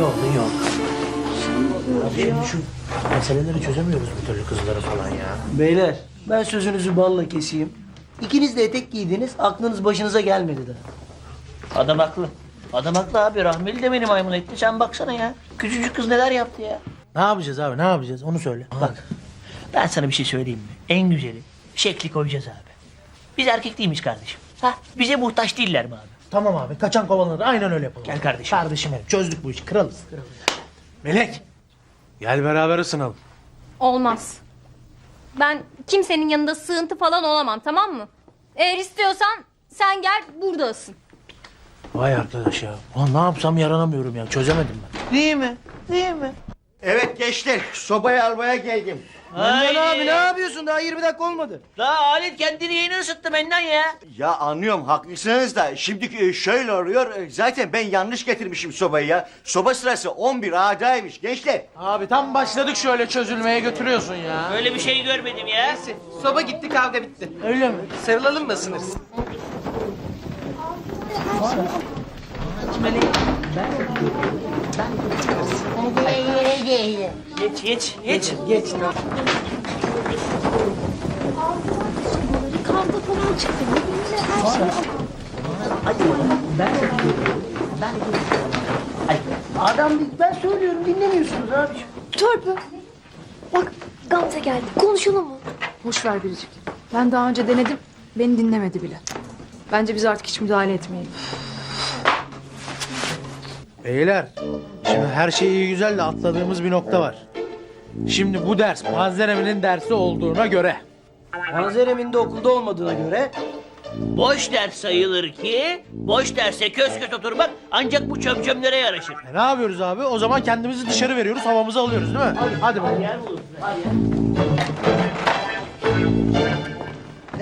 iyi oldu. Abi şimdi şu meseleleri çözemiyoruz bir türlü kızları falan ya. Beyler ben sözünüzü balla keseyim. İkiniz de etek giydiniz aklınız başınıza gelmedi daha. Adam haklı. Adam haklı abi. Rahmeli de beni maymun etti. Sen baksana ya. Küçücük kız neler yaptı ya. Ne yapacağız abi ne yapacağız onu söyle. Bak ben sana bir şey söyleyeyim mi? En güzeli şekli koyacağız abi. Biz erkek değil miyiz kardeşim? Ha? Bize muhtaç değiller mi abi? Tamam abi kaçan kovalanır aynen öyle yapalım. Gel kardeşim. Kardeşim benim çözdük bu işi kralız. Melek gel beraber ısınalım. Olmaz. Ben kimsenin yanında sığıntı falan olamam tamam mı? Eğer istiyorsan sen gel burada ısın. Vay arkadaş ya. Ulan ne yapsam yaranamıyorum ya çözemedim ben. Değil mi? Değil mi? Evet gençler, sobayı almaya geldim. Mennan abi ne yapıyorsun daha 20 dakika olmadı. Daha alet kendini yeni ısıttı Mennan ya. Ya anlıyorum haklısınız da şimdi e, şöyle oluyor. e, Zaten ben yanlış getirmişim sobayı ya. Soba sırası 11 A'daymış gençler. Abi tam başladık şöyle çözülmeye götürüyorsun ya. Öyle bir şey görmedim ya. Soba gitti kavga bitti. Öyle mi? Sarılalım mı ısınırız? Geç geç geç. Geç. Kavga falan çıktı. Adam değil ben söylüyorum dinlemiyorsunuz abi. Törpü. Bak Gamze geldi. Konuşalım mı? Boş ver Biricik. Ben daha önce denedim. Beni dinlemedi bile. Bence biz artık hiç müdahale etmeyelim. Beyler şimdi her şey iyi güzel de atladığımız bir nokta var. Şimdi bu ders Mazeremi'nin dersi olduğuna göre. Manzerem'in de okulda olmadığına göre Boş ders sayılır ki boş derse köz köz oturmak ancak bu çömçömlere yaraşır. E ne yapıyoruz abi? O zaman kendimizi dışarı veriyoruz, havamızı alıyoruz değil mi? Hadi bakalım.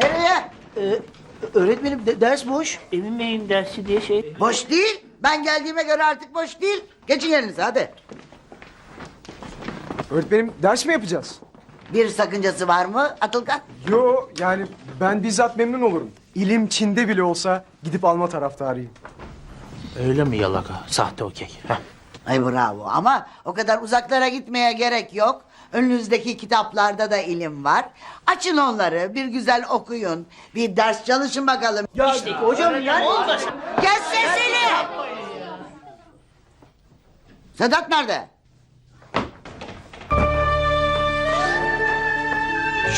Nereye? Ee, öğretmenim de- ders boş. Emin Bey'in dersi diye şey. Boş değil. Ben geldiğime göre artık boş değil. Geçin yerinize hadi. Öğretmenim ders mi yapacağız? Bir sakıncası var mı Atılgan? Yo yani ben bizzat memnun olurum. İlim Çin'de bile olsa gidip alma taraftarıyım. Öyle mi yalaka? Sahte okey. Heh. Ay bravo ama o kadar uzaklara gitmeye gerek yok. Önünüzdeki kitaplarda da ilim var. Açın onları, bir güzel okuyun. Bir ders çalışın bakalım. Ya hocam yani Olmasın. Kes sesini! Sedat nerede?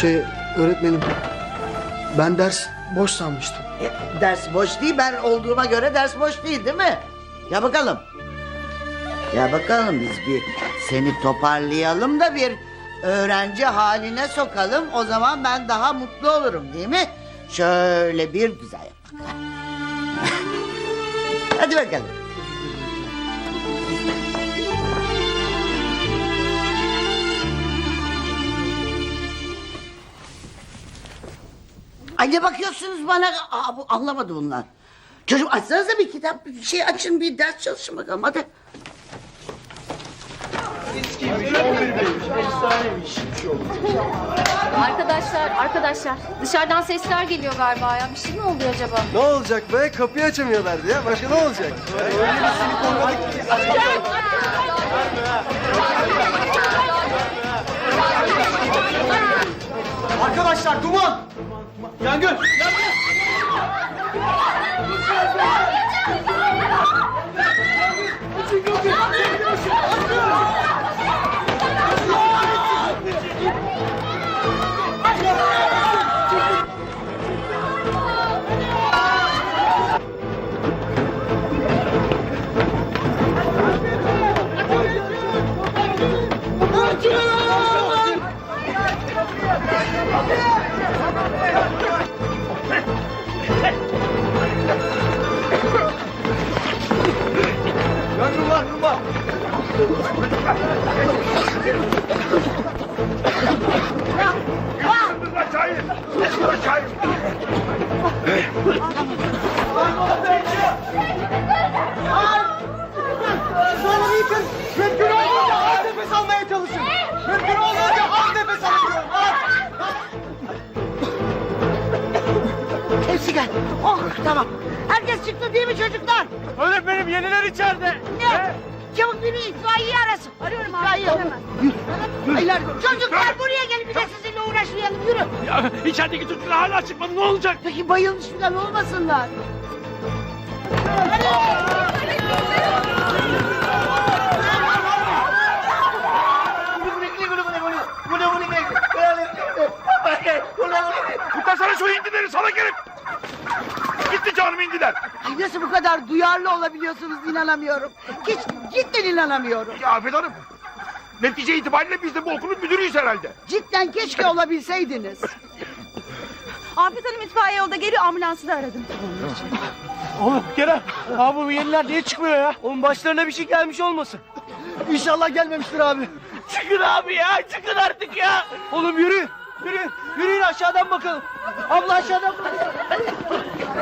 Şey öğretmenim ben ders boş sanmıştım. E, ders boş değil, ben olduğuma göre ders boş değil değil mi? Ya bakalım. Ya bakalım biz bir seni toparlayalım da bir öğrenci haline sokalım. O zaman ben daha mutlu olurum değil mi? Şöyle bir güzel yap. Hadi bakalım. Ay ne bakıyorsunuz bana? Aa, bu, anlamadı bunlar. Çocuk açsanıza bir kitap, bir şey açın, bir ders çalışın bakalım hadi. Arkadaşlar, arkadaşlar. Dışarıdan sesler geliyor galiba ya. Bir şey mi oluyor acaba? Ne olacak be? Kapıyı açamıyorlardı ya. Başka ne olacak? Arkadaşlar duman! 两个。Çocuklar? Öğretmenim yeniler içeride. Ne? çabuk biri itfaiyeyi arasın. Arıyorum itfaiye. Hayır. Çocuklar buraya gelin bir de sizinle uğraşmayalım yürü. Ya, içerideki çocuklar hala çıkmadı ne olacak? Peki bayılmış falan olmasınlar. Kurtarsana şu hindileri salak herif! Gitti canım hindiler! Ay nasıl bu kadar duyarlı olabiliyorsunuz inanamıyorum. Hiç cidden inanamıyorum. Ya Afet Hanım, netice itibariyle biz de bu okulun müdürüyüz herhalde. Cidden keşke olabilseydiniz. Afet Hanım itfaiye yolda geliyor ambulansı da aradım. Oğlum Kerem. Abi bu yeniler niye çıkmıyor ya? Onun başlarına bir şey gelmiş olmasın. İnşallah gelmemiştir abi. Çıkın abi ya çıkın artık ya. Oğlum yürü. Yürü. Yürüyün aşağıdan bakalım. Abla aşağıdan bakalım.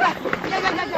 来来来来。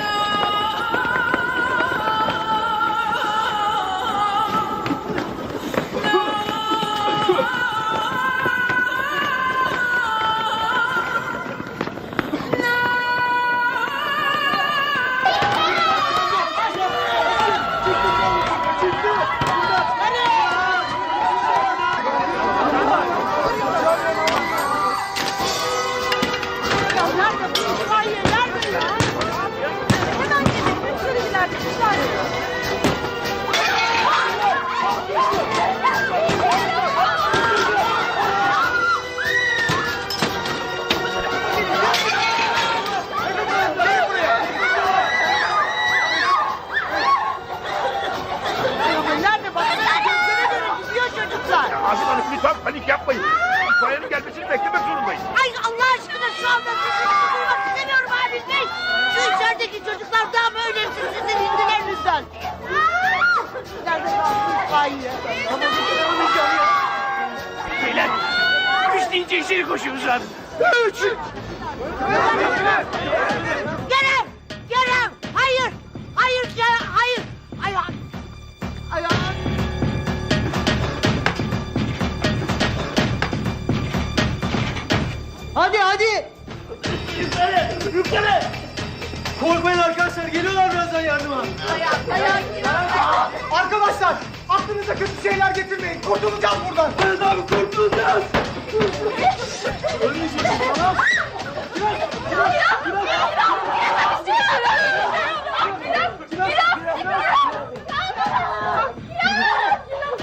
Geliyorlar birazdan yardıma. Arkadaşlar aklınıza kötü şeyler getirmeyin. Kurtulacağız buradan. Evet abi kurtulacağız.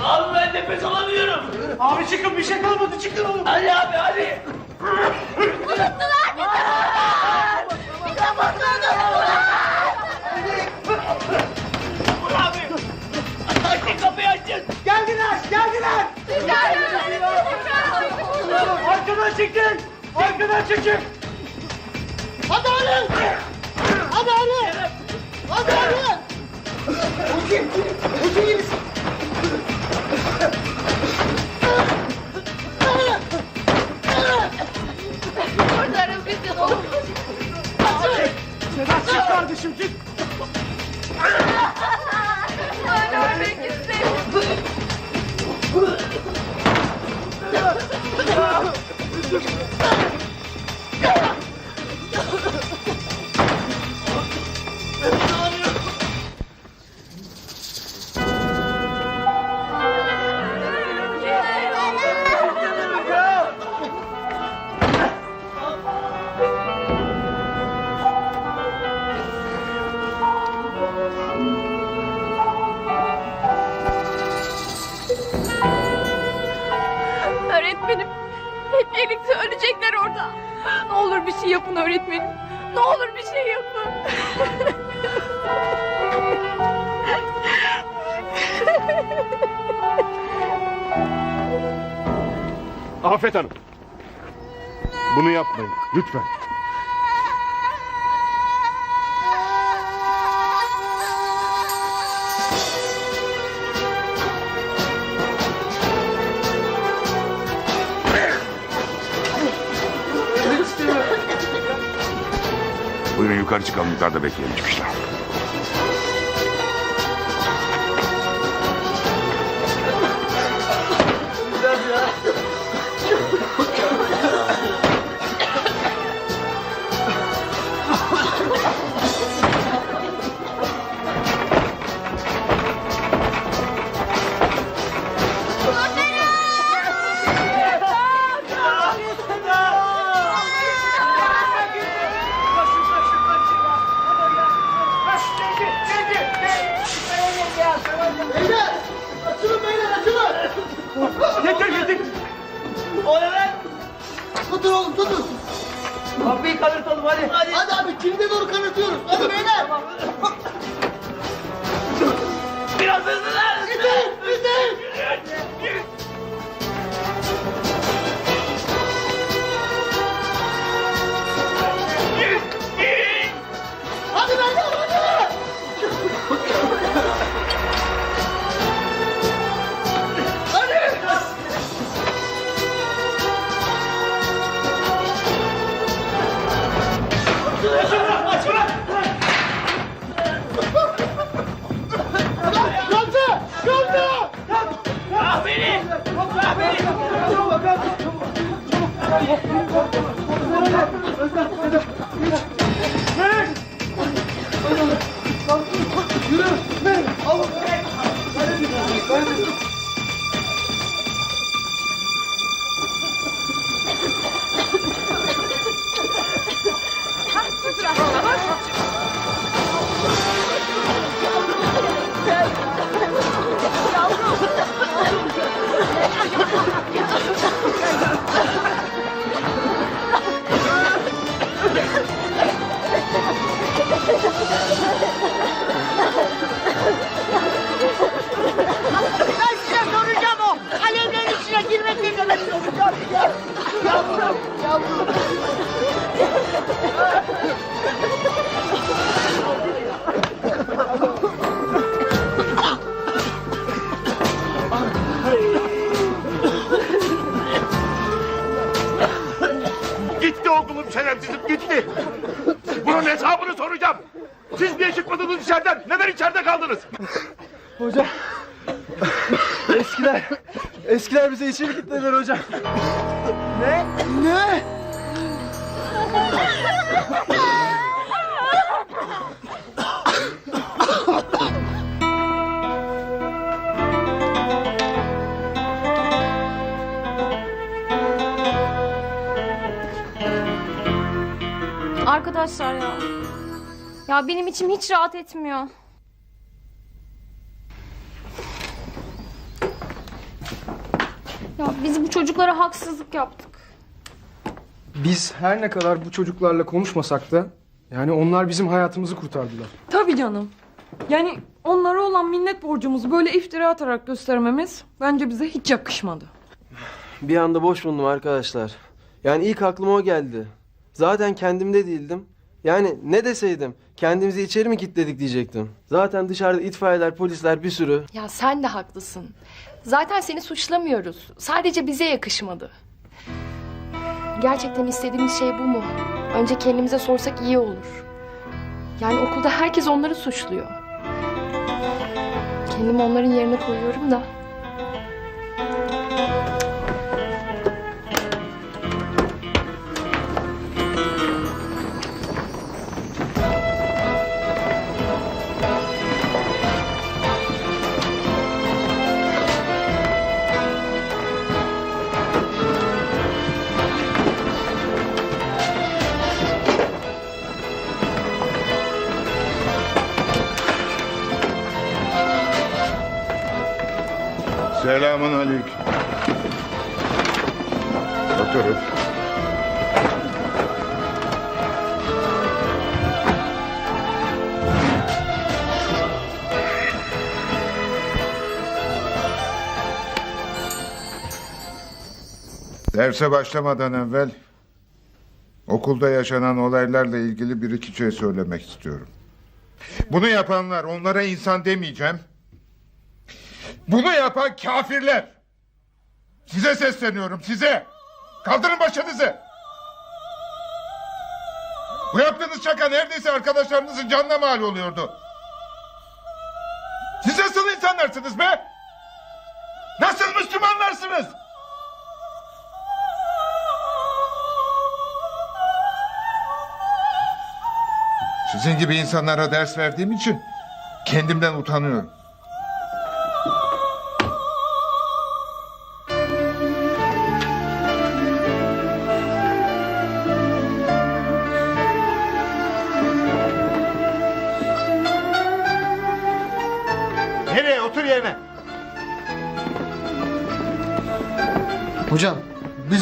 Abi ben nefes alamıyorum. Abi çıkın bir şey kalmadı çıkın oğlum. Hadi abi hadi. Abi. Açın kapıyı açın. Geldiler geldiler. Arkadan çekin. Arkadan çekin. Hadi oğlum! Hadi oğlum! Hadi oğlum! Uçun. Uçun ölecekler orada. Ne olur bir şey yapın öğretmenim. Ne olur bir şey yapın. Afet Hanım. Bunu yapmayın lütfen. Yukarı çıkalım yukarıda bekleyelim çıkışta. İçeri kilitlediler hocam. Ne? Ne? Arkadaşlar ya. Ya benim içim hiç rahat etmiyor. Ya biz bu çocuklara haksızlık yaptık. Biz her ne kadar bu çocuklarla konuşmasak da yani onlar bizim hayatımızı kurtardılar. Tabii canım. Yani onlara olan minnet borcumuzu böyle iftira atarak göstermemiz bence bize hiç yakışmadı. Bir anda boş bulundum arkadaşlar. Yani ilk aklıma o geldi. Zaten kendimde değildim. Yani ne deseydim? Kendimizi içeri mi kilitledik diyecektim. Zaten dışarıda itfaiyeler, polisler bir sürü. Ya sen de haklısın. Zaten seni suçlamıyoruz. Sadece bize yakışmadı. Gerçekten istediğimiz şey bu mu? Önce kendimize sorsak iyi olur. Yani okulda herkes onları suçluyor. Kendimi onların yerine koyuyorum da. Selamun aleyküm. Oturun. Derse başlamadan evvel okulda yaşanan olaylarla ilgili bir iki şey söylemek istiyorum. Bunu yapanlar onlara insan demeyeceğim. Bunu yapan kafirler. Size sesleniyorum size. Kaldırın başınızı. Bu yaptığınız şaka neredeyse arkadaşlarınızın canına mal oluyordu. Siz nasıl insanlarsınız be? Nasıl Müslümanlarsınız? Sizin gibi insanlara ders verdiğim için kendimden utanıyorum.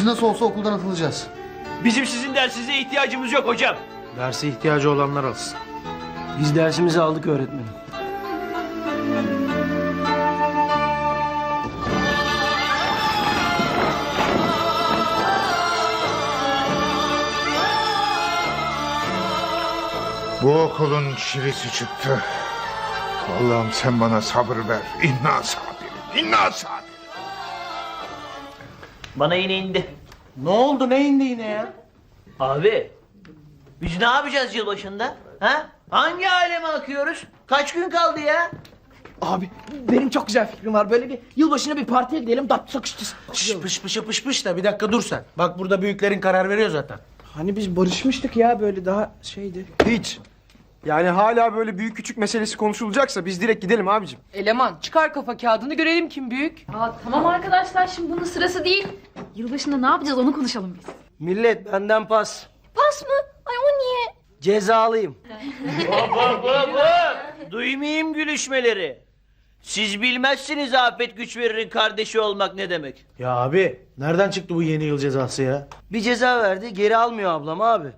Nasıl olsa okuldan atılacağız. Bizim sizin dersinize ihtiyacımız yok hocam. Derse ihtiyacı olanlar alsın. Biz dersimizi aldık öğretmenim. Bu okulun çivisi çıktı. Allah'ım sen bana sabır ver. İnna sabir. İnna sabir. Bana yine indi. Ne oldu ne indi yine ya? Abi biz ne yapacağız yılbaşında? Ha? Hangi aleme akıyoruz? Kaç gün kaldı ya? Abi benim çok güzel fikrim var. Böyle bir yılbaşına bir partiye gidelim. Dap sakıştıs. Şş, pış pışa pış pış da bir dakika dur sen. Bak burada büyüklerin karar veriyor zaten. Hani biz barışmıştık ya böyle daha şeydi. Hiç. Yani hala böyle büyük küçük meselesi konuşulacaksa biz direkt gidelim abicim. Eleman çıkar kafa kağıdını görelim kim büyük. Aa, tamam arkadaşlar şimdi bunun sırası değil. Yılbaşında ne yapacağız onu konuşalım biz. Millet benden pas. Pas mı? Ay o niye? Cezalıyım. Hop hop hop hop. Duymayayım gülüşmeleri. Siz bilmezsiniz afet güç veririn kardeşi olmak ne demek. Ya abi nereden çıktı bu yeni yıl cezası ya? Bir ceza verdi geri almıyor ablam abi.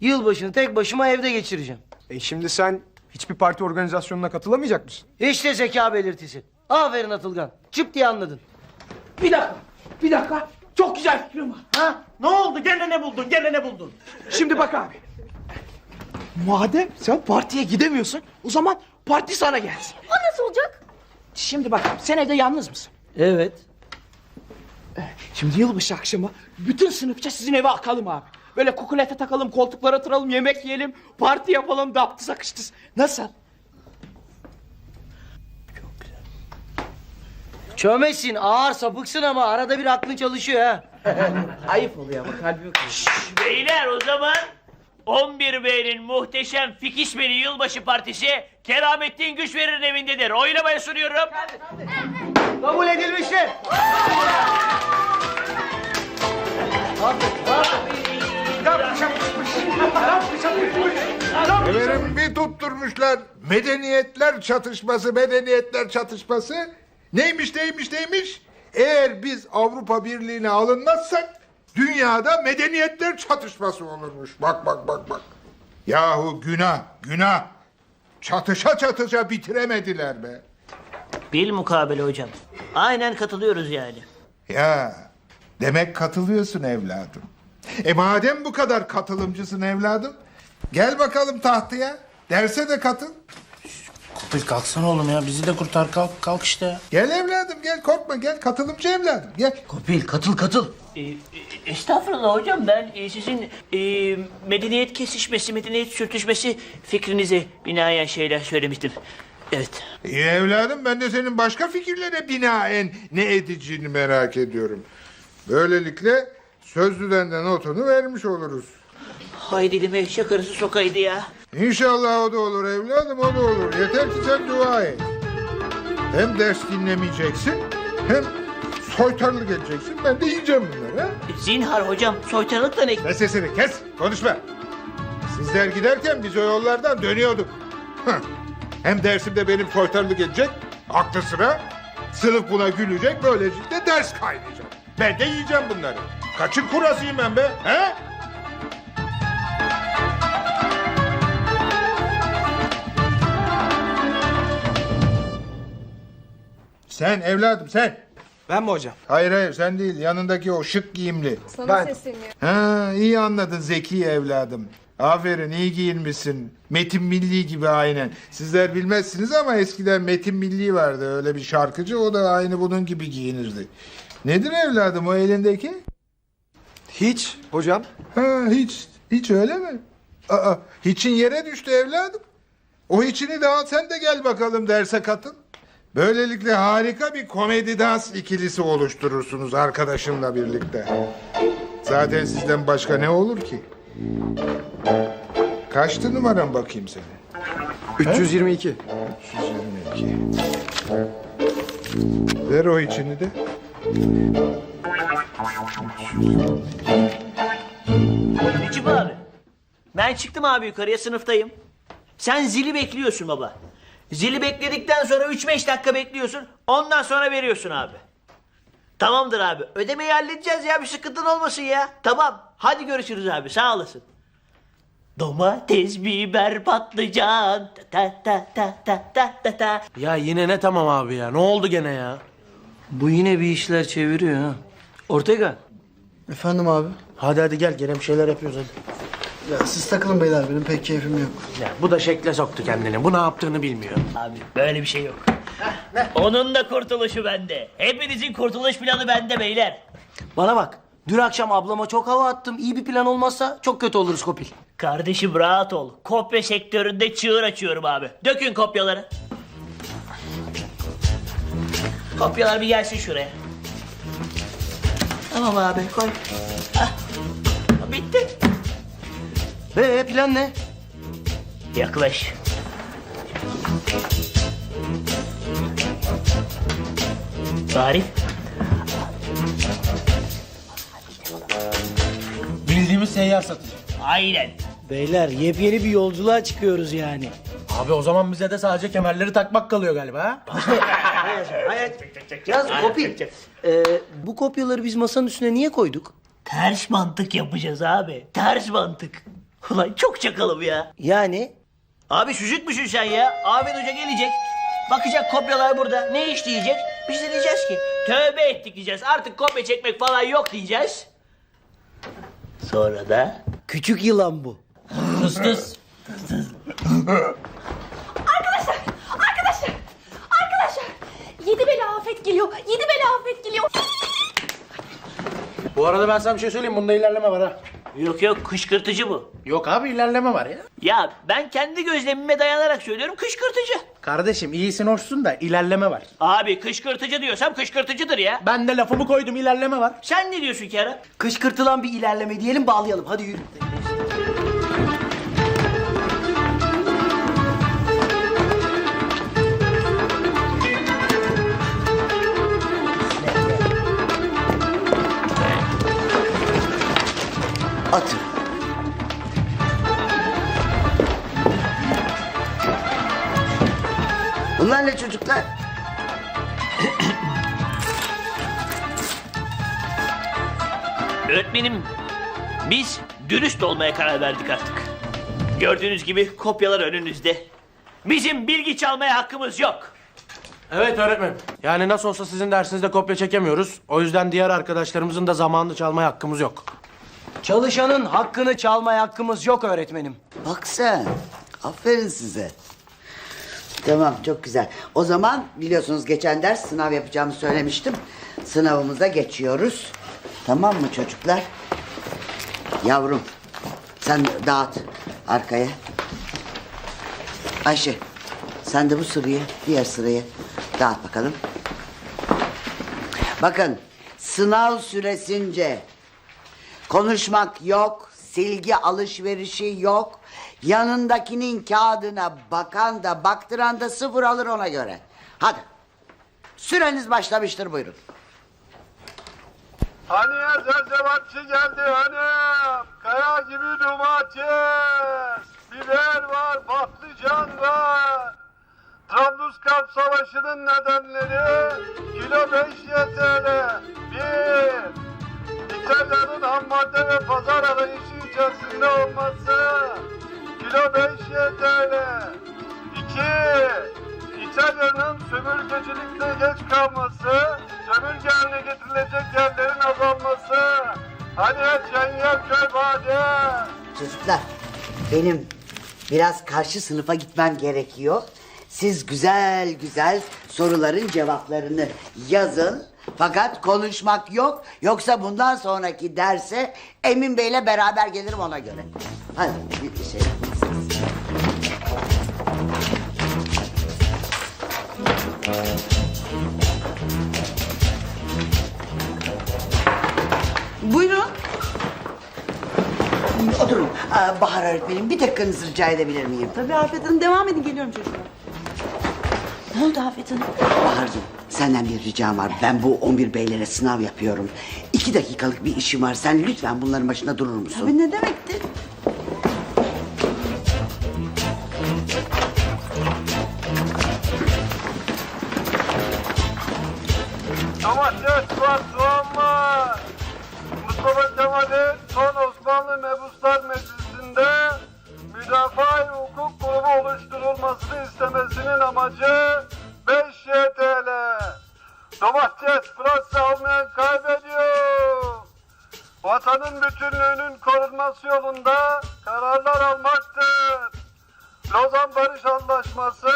Yılbaşını tek başıma evde geçireceğim. E şimdi sen hiçbir parti organizasyonuna katılamayacak mısın? İşte zeka belirtisi. Aferin Atılgan. Çıp diye anladın. Bir dakika. Bir dakika. Çok güzel fikrim var. Ha? Ne oldu? Gene ne buldun? Gene ne buldun? Şimdi bak abi. Madem sen partiye gidemiyorsun o zaman parti sana gelsin. O nasıl olacak? Şimdi bak abi, sen evde yalnız mısın? Evet. Şimdi yılbaşı akşamı bütün sınıfça sizin eve akalım abi. Böyle kukulete takalım, koltuklara oturalım, yemek yiyelim, parti yapalım, daptı sakıştıs. Nasıl? Çömezsin ağır sapıksın ama arada bir aklın çalışıyor ha. Ayıp oluyor ama kalbi yok. Beyler o zaman 11 Bey'in muhteşem Fikişmeli Yılbaşı Partisi Keramettin Güç Verir'in evindedir. Oylamaya sunuyorum. Kabul edilmiştir. Efendim bir tutturmuşlar. Medeniyetler çatışması, medeniyetler çatışması. Neymiş, neymiş, neymiş? Eğer biz Avrupa Birliği'ne alınmazsak dünyada medeniyetler çatışması olurmuş. Bak bak bak bak. Yahu günah, günah. Çatışa çatışa bitiremediler be. Bil mukabele hocam. Aynen katılıyoruz yani. Ya demek katılıyorsun evladım. E madem bu kadar katılımcısın evladım, gel bakalım tahtaya. Derse de katıl. Kopil kalksana oğlum ya bizi de kurtar kalk kalk işte. Gel evladım gel korkma gel katılımcı evladım gel. Kopil katıl katıl. Ee, e, estağfurullah hocam ben e, sizin e, medeniyet kesişmesi, medeniyet sürtüşmesi fikrinize binaen şeyler söylemiştim. Evet. İyi evladım ben de senin başka fikirlere binaen ne edeceğini merak ediyorum. Böylelikle sözlüden de notunu vermiş oluruz. Hay dilime eşek arısı sokaydı ya. İnşallah o da olur evladım o da olur. Yeter ki sen dua et. Hem ders dinlemeyeceksin hem soytarlık edeceksin. Ben de yiyeceğim bunları. Ha? Zinhar hocam soytarılık da ne? Kes sesini kes konuşma. Sizler giderken biz o yollardan dönüyorduk. Hem dersimde benim soytarlık edecek aklı sıra. Sınıf buna gülecek böylelikle ders kaynayacak. Ben de yiyeceğim bunları. Kaçın kurasıyım ben be? He? Sen evladım sen. Ben mi hocam? Hayır hayır sen değil yanındaki o şık giyimli. Sana Ben- sesleniyor. Ha iyi anladın zeki evladım. Aferin iyi giyinmişsin. Metin Milli gibi aynen. Sizler bilmezsiniz ama eskiden Metin Milli vardı öyle bir şarkıcı. O da aynı bunun gibi giyinirdi. Nedir evladım o elindeki? Hiç hocam. Ha hiç. Hiç öyle mi? Aa, hiçin yere düştü evladım. O içini de al sen de gel bakalım derse katıl. Böylelikle harika bir komedi dans ikilisi oluşturursunuz arkadaşınla birlikte. Zaten sizden başka ne olur ki? Kaçtı numaran bakayım senin? 322. 322. Ver o içini de. Necip abi. Ben çıktım abi yukarıya sınıftayım. Sen zili bekliyorsun baba. Zili bekledikten sonra 3-5 dakika bekliyorsun. Ondan sonra veriyorsun abi. Tamamdır abi. Ödemeyi halledeceğiz ya bir sıkıntın olmasın ya. Tamam. Hadi görüşürüz abi sağ olasın. Domates, biber, patlıcan. Ta ta ta ta ta ta ta. Ya yine ne tamam abi ya? Ne oldu gene ya? Bu yine bir işler çeviriyor ha. Ortega. Efendim abi. Hadi hadi gel gene bir şeyler yapıyoruz hadi. Ya siz takılın beyler benim pek keyfim yok. Ya bu da şekle soktu kendini. Bu ne yaptığını bilmiyor. Abi böyle bir şey yok. Onun da kurtuluşu bende. Hepinizin kurtuluş planı bende beyler. Bana bak. Dün akşam ablama çok hava attım. İyi bir plan olmazsa çok kötü oluruz Kopil. Kardeşim rahat ol. Kopya sektöründe çığır açıyorum abi. Dökün kopyaları. Kopyalar bir gelsin şuraya. Tamam abi koy. Ah. Bitti. Ee plan ne? Yaklaş. Tarif. Bildiğimiz seyyar satıcı. Aynen. Beyler yepyeni bir yolculuğa çıkıyoruz yani. Abi o zaman bize de sadece kemerleri takmak kalıyor galiba ha? Yaz Kopil. Ee, bu kopyaları biz masanın üstüne niye koyduk? Ters mantık yapacağız abi. Ters mantık. Ulan çok çakalım ya. Yani Abi müsün sen ya? Ahmet Hoca gelecek. Bakacak kopyalar burada. Ne iş diyecek? Biz de diyeceğiz ki tövbe ettik diyeceğiz. Artık kopya çekmek falan yok diyeceğiz. Sonra da küçük yılan bu. tıs tıs. Arkadaşlar! Arkadaşlar! Arkadaşlar! Yedi bela afet geliyor. Yedi bela afet geliyor. Bu arada ben sana bir şey söyleyeyim. Bunda ilerleme var ha. Yok yok kışkırtıcı bu. Yok abi ilerleme var ya. Ya ben kendi gözlemime dayanarak söylüyorum kışkırtıcı. Kardeşim iyisin hoşsun da ilerleme var. Abi kışkırtıcı diyorsam kışkırtıcıdır ya. Ben de lafımı koydum ilerleme var. Sen ne diyorsun Kerem? Kışkırtılan bir ilerleme diyelim bağlayalım. Hadi yürü. Atın. Bunlar ne çocuklar? Öğretmenim biz dürüst olmaya karar verdik artık. Gördüğünüz gibi kopyalar önünüzde. Bizim bilgi çalmaya hakkımız yok. Evet öğretmenim. Yani nasıl olsa sizin dersinizde kopya çekemiyoruz. O yüzden diğer arkadaşlarımızın da zamanını çalmaya hakkımız yok. Çalışanın hakkını çalmaya hakkımız yok öğretmenim. Bak sen. Aferin size. Tamam çok güzel. O zaman biliyorsunuz geçen ders sınav yapacağımı söylemiştim. Sınavımıza geçiyoruz. Tamam mı çocuklar? Yavrum sen dağıt arkaya. Ayşe sen de bu sırayı diğer sıraya dağıt bakalım. Bakın sınav süresince konuşmak yok, silgi alışverişi yok. Yanındakinin kağıdına bakan da baktıran da sıfır alır ona göre. Hadi. Süreniz başlamıştır buyurun. Hani zerzevatçı geldi hanım. Kaya gibi domates. Biber var, patlıcan var. Trablusgarp Savaşı'nın nedenleri kilo 5 benim biraz karşı sınıfa gitmem gerekiyor. Siz güzel güzel soruların cevaplarını yazın. Fakat konuşmak yok. Yoksa bundan sonraki derse Emin Bey'le beraber gelirim ona göre. Hadi bir şey. Buyurun. Oturun. Aa, Bahar öğretmenim bir dakikanızı rica edebilir miyim? Tabii Afet Hanım devam edin geliyorum çocuklar. Ne oldu Afet Hanım? Bahar'cığım senden bir ricam var. Ben bu 11 beylere sınav yapıyorum. İki dakikalık bir işim var. Sen lütfen bunların başında durur musun? Tabii ne demekti? Barış Anlaşması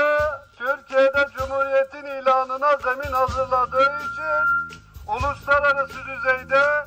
Türkiye'de Cumhuriyet'in ilanına zemin hazırladığı için uluslararası düzeyde